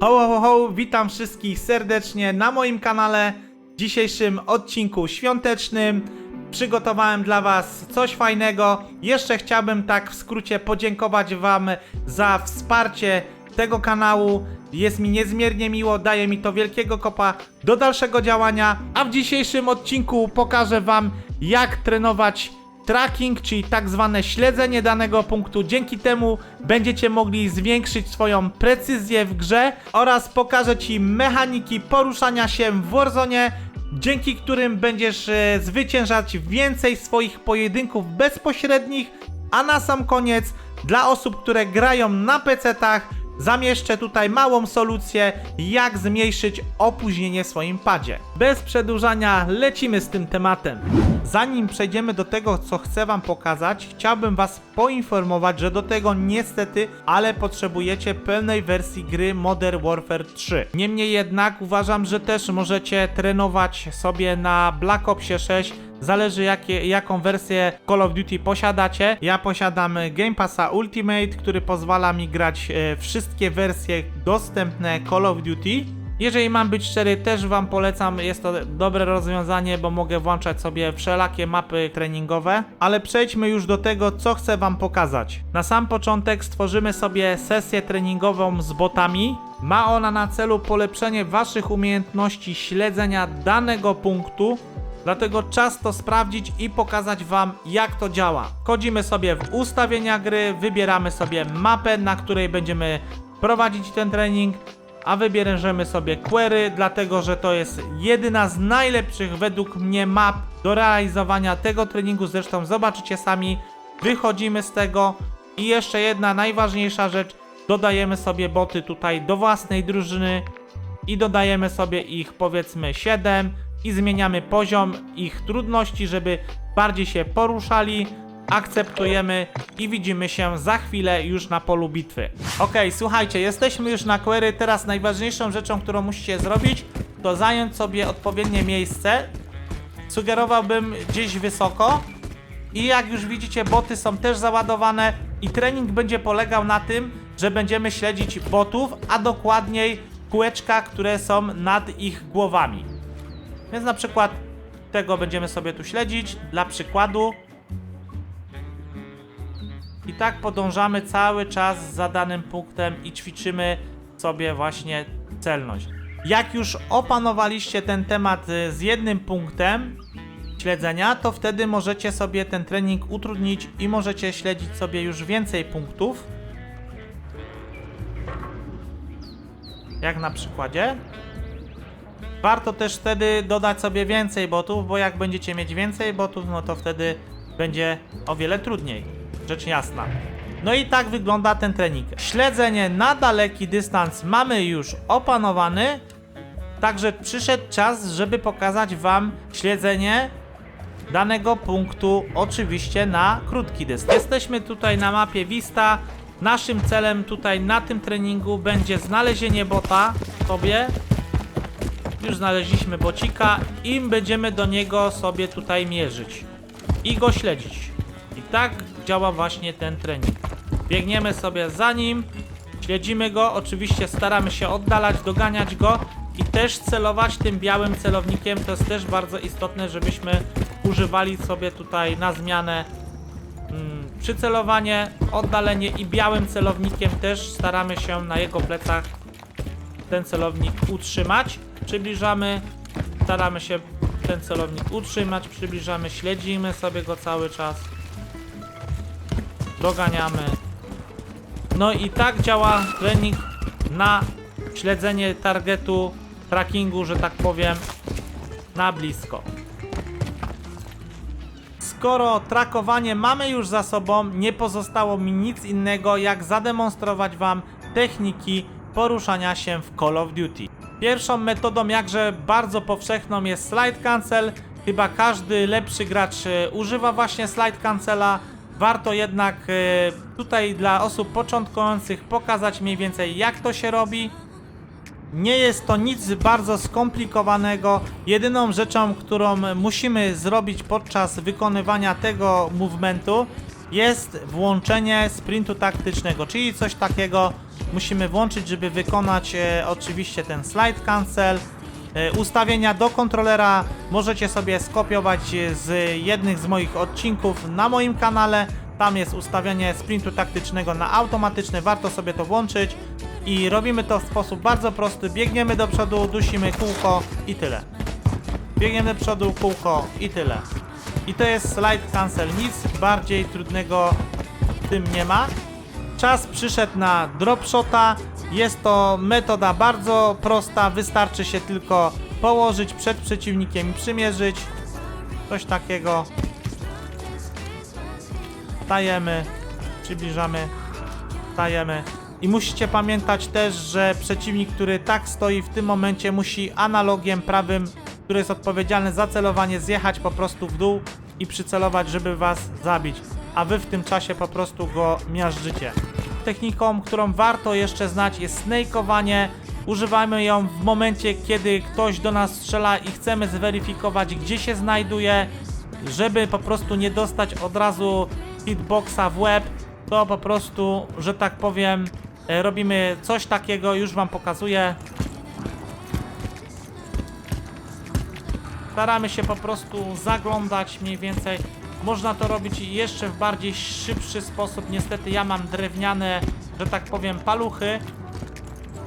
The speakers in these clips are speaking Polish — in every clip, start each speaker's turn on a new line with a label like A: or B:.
A: Ho, ho, ho, witam wszystkich serdecznie na moim kanale. W dzisiejszym odcinku świątecznym przygotowałem dla Was coś fajnego. Jeszcze chciałbym tak w skrócie podziękować Wam za wsparcie tego kanału. Jest mi niezmiernie miło, daje mi to wielkiego kopa do dalszego działania. A w dzisiejszym odcinku pokażę Wam, jak trenować tracking, czyli tak zwane śledzenie danego punktu. Dzięki temu będziecie mogli zwiększyć swoją precyzję w grze oraz pokażę Ci mechaniki poruszania się w Warzone, dzięki którym będziesz e, zwyciężać więcej swoich pojedynków bezpośrednich, a na sam koniec dla osób, które grają na PC-tach zamieszczę tutaj małą solucję, jak zmniejszyć opóźnienie w swoim padzie. Bez przedłużania lecimy z tym tematem. Zanim przejdziemy do tego, co chcę Wam pokazać, chciałbym Was poinformować, że do tego niestety, ale potrzebujecie pełnej wersji gry Modern Warfare 3. Niemniej jednak uważam, że też możecie trenować sobie na Black Opsie 6 Zależy jakie, jaką wersję Call of Duty posiadacie. Ja posiadam Game Passa Ultimate, który pozwala mi grać e, wszystkie wersje dostępne Call of Duty. Jeżeli mam być szczery, też Wam polecam, jest to dobre rozwiązanie, bo mogę włączać sobie wszelakie mapy treningowe. Ale przejdźmy już do tego, co chcę Wam pokazać. Na sam początek stworzymy sobie sesję treningową z botami. Ma ona na celu polepszenie Waszych umiejętności śledzenia danego punktu Dlatego czas to sprawdzić i pokazać Wam, jak to działa. Wchodzimy sobie w ustawienia gry, wybieramy sobie mapę, na której będziemy prowadzić ten trening, a wybierzemy sobie query, dlatego że to jest jedyna z najlepszych według mnie map do realizowania tego treningu. Zresztą zobaczycie sami, wychodzimy z tego. I jeszcze jedna najważniejsza rzecz, dodajemy sobie boty tutaj do własnej drużyny i dodajemy sobie ich powiedzmy 7 i zmieniamy poziom ich trudności, żeby bardziej się poruszali. Akceptujemy i widzimy się za chwilę już na polu bitwy. Ok, słuchajcie, jesteśmy już na query. Teraz najważniejszą rzeczą, którą musicie zrobić, to zająć sobie odpowiednie miejsce. Sugerowałbym gdzieś wysoko. I jak już widzicie, boty są też załadowane i trening będzie polegał na tym, że będziemy śledzić botów, a dokładniej kółeczka, które są nad ich głowami. Więc na przykład tego będziemy sobie tu śledzić dla przykładu. I tak podążamy cały czas za danym punktem i ćwiczymy sobie właśnie celność. Jak już opanowaliście ten temat y, z jednym punktem śledzenia, to wtedy możecie sobie ten trening utrudnić i możecie śledzić sobie już więcej punktów. Jak na przykładzie. Warto też wtedy dodać sobie więcej botów, bo jak będziecie mieć więcej botów, no to wtedy będzie o wiele trudniej. Rzecz jasna. No i tak wygląda ten trening. Śledzenie na daleki dystans mamy już opanowany. Także przyszedł czas, żeby pokazać Wam śledzenie danego punktu, oczywiście na krótki dystans. Jesteśmy tutaj na mapie Vista. Naszym celem tutaj na tym treningu będzie znalezienie bota sobie już znaleźliśmy bocika i będziemy do niego sobie tutaj mierzyć i go śledzić. I tak działa właśnie ten trening. Biegniemy sobie za nim, śledzimy go, oczywiście staramy się oddalać, doganiać go i też celować tym białym celownikiem. To jest też bardzo istotne, żebyśmy używali sobie tutaj na zmianę mm, przycelowanie, oddalenie i białym celownikiem też staramy się na jego plecach ten celownik utrzymać. Przybliżamy, staramy się ten celownik utrzymać, przybliżamy, śledzimy sobie go cały czas. Doganiamy. No i tak działa trening na śledzenie targetu, trackingu, że tak powiem, na blisko. Skoro trakowanie mamy już za sobą, nie pozostało mi nic innego jak zademonstrować Wam techniki poruszania się w Call of Duty. Pierwszą metodą jakże bardzo powszechną jest slide cancel. Chyba każdy lepszy gracz e, używa właśnie slide cancela. Warto jednak e, tutaj dla osób początkujących pokazać mniej więcej jak to się robi. Nie jest to nic bardzo skomplikowanego. Jedyną rzeczą, którą musimy zrobić podczas wykonywania tego movementu jest włączenie sprintu taktycznego, czyli coś takiego musimy włączyć, żeby wykonać e, oczywiście ten slide cancel. E, Ustawienia do kontrolera możecie sobie skopiować e, z jednych z moich odcinków na moim kanale. Tam jest ustawienie sprintu taktycznego na automatyczny, warto sobie to włączyć. I robimy to w sposób bardzo prosty. Biegniemy do przodu, dusimy kółko i tyle. Biegniemy do przodu, kółko i tyle. I to jest slide cancel. Nic bardziej trudnego w tym nie ma. Czas przyszedł na dropshota. Jest to metoda bardzo prosta. Wystarczy się tylko położyć przed przeciwnikiem i przymierzyć. Coś takiego. Stajemy, przybliżamy, stajemy. I musicie pamiętać też, że przeciwnik, który tak stoi w tym momencie, musi analogiem prawym, który jest odpowiedzialny za celowanie, zjechać po prostu w dół i przycelować, żeby was zabić. A wy w tym czasie po prostu go miażdżycie. Techniką, którą warto jeszcze znać jest snakeowanie. Używamy ją w momencie, kiedy ktoś do nas strzela i chcemy zweryfikować, gdzie się znajduje, żeby po prostu nie dostać od razu hitboxa w łeb, to po prostu, że tak powiem, e, robimy coś takiego, już wam pokazuję. Staramy się po prostu zaglądać mniej więcej. Można to robić jeszcze w bardziej szybszy sposób. Niestety ja mam drewniane, że tak powiem, paluchy,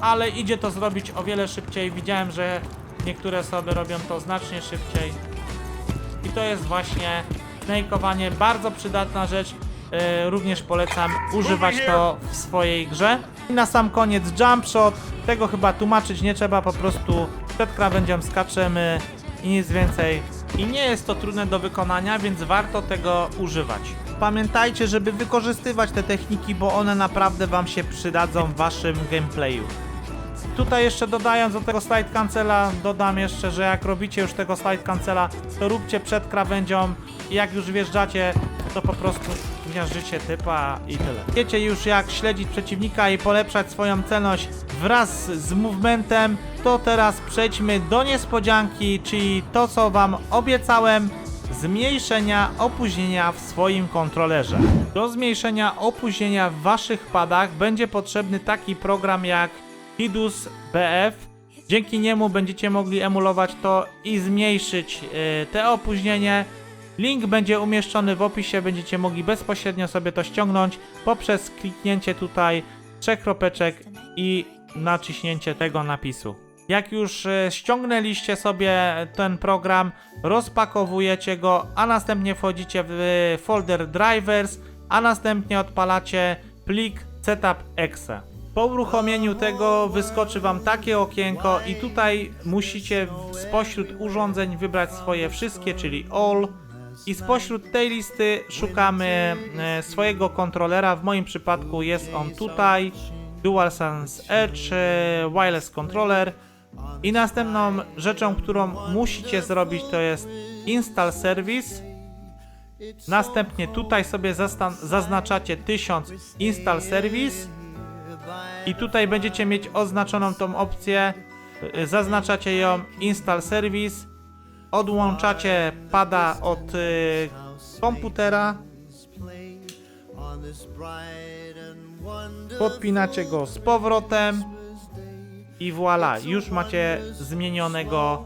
A: ale idzie to zrobić o wiele szybciej. Widziałem, że niektóre osoby robią to znacznie szybciej. I to jest właśnie snakeowanie, bardzo przydatna rzecz. E, również polecam używać to w swojej grze. I na sam koniec jump shot. Tego chyba tłumaczyć nie trzeba, po prostu przed krawędzią skaczemy i nic więcej. I nie jest to trudne do wykonania, więc warto tego używać. Pamiętajcie, żeby wykorzystywać te techniki, bo one naprawdę Wam się przydadzą w Waszym gameplayu. Tutaj jeszcze dodając do tego slide cancela, dodam jeszcze, że jak robicie już tego slide cancela, to róbcie przed krawędzią i jak już wjeżdżacie, to po prostu miażdżycie typa i tyle. Wiecie już jak śledzić przeciwnika i polepszać swoją celność wraz z movementem, to teraz przejdźmy do niespodzianki, czyli to co wam obiecałem, zmniejszenia opóźnienia w swoim kontrolerze. Do zmniejszenia opóźnienia w waszych padach będzie potrzebny taki program jak Hidus BF. Dzięki niemu będziecie mogli emulować to i zmniejszyć yy, te opóźnienie. Link będzie umieszczony w opisie, będziecie mogli bezpośrednio sobie to ściągnąć poprzez kliknięcie tutaj trzech kropeczek i naciśnięcie tego napisu. Jak już e, ściągnęliście sobie ten program, rozpakowujecie go, a następnie wchodzicie w e, folder drivers, a następnie odpalacie plik setup.exe. Po uruchomieniu tego wyskoczy Wam takie okienko i tutaj musicie spośród urządzeń wybrać swoje wszystkie, czyli all. I spośród tej listy szukamy e, swojego kontrolera. W moim przypadku jest on tutaj. DualSense Edge Wireless Controller. I następną rzeczą, którą musicie zrobić, to jest Install Service. Następnie tutaj sobie zaznaczacie 1000 Install Service. I tutaj będziecie mieć oznaczoną tą opcję. y, Zaznaczacie ją Install Service. Odłączacie pada od y, komputera. Podpinacie go z powrotem. I voilà, już macie zmienionego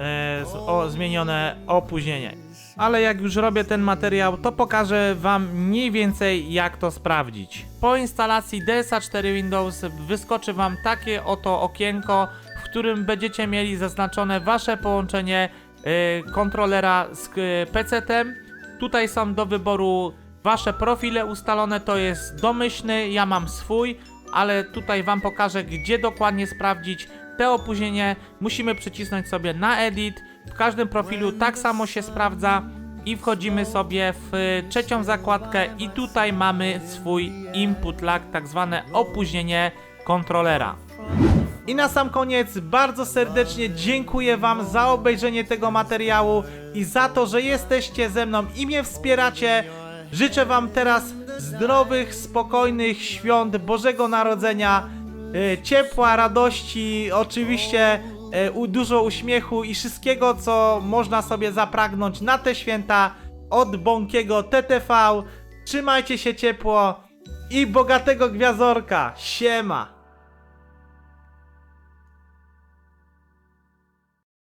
A: e, z- o, zmienione opóźnienie. Ale jak już robię ten materiał, to pokażę Wam mniej więcej jak to sprawdzić. Po instalacji DSA 4 Windows wyskoczy Wam takie oto okienko, w którym będziecie mieli zaznaczone Wasze połączenie e, kontrolera z e, PC-tem. Tutaj są do wyboru Wasze profile ustalone, to jest domyślny, ja mam swój, ale tutaj Wam pokażę, gdzie dokładnie sprawdzić te opóźnienie. Musimy przycisnąć sobie na edit. W każdym profilu tak samo się sprawdza. I wchodzimy sobie w y, trzecią zakładkę i tutaj mamy swój input lag, tak zwane opóźnienie kontrolera. I na sam koniec bardzo serdecznie dziękuję Wam za obejrzenie tego materiału i za to, że jesteście ze mną i mnie wspieracie. Życzę Wam teraz zdrowych, spokojnych świąt Bożego Narodzenia, e, ciepła, radości, oczywiście e, dużo uśmiechu i wszystkiego, co można sobie zapragnąć na te święta od Bąkiego TTV. Trzymajcie się ciepło i bogatego gwiazorka. Siema.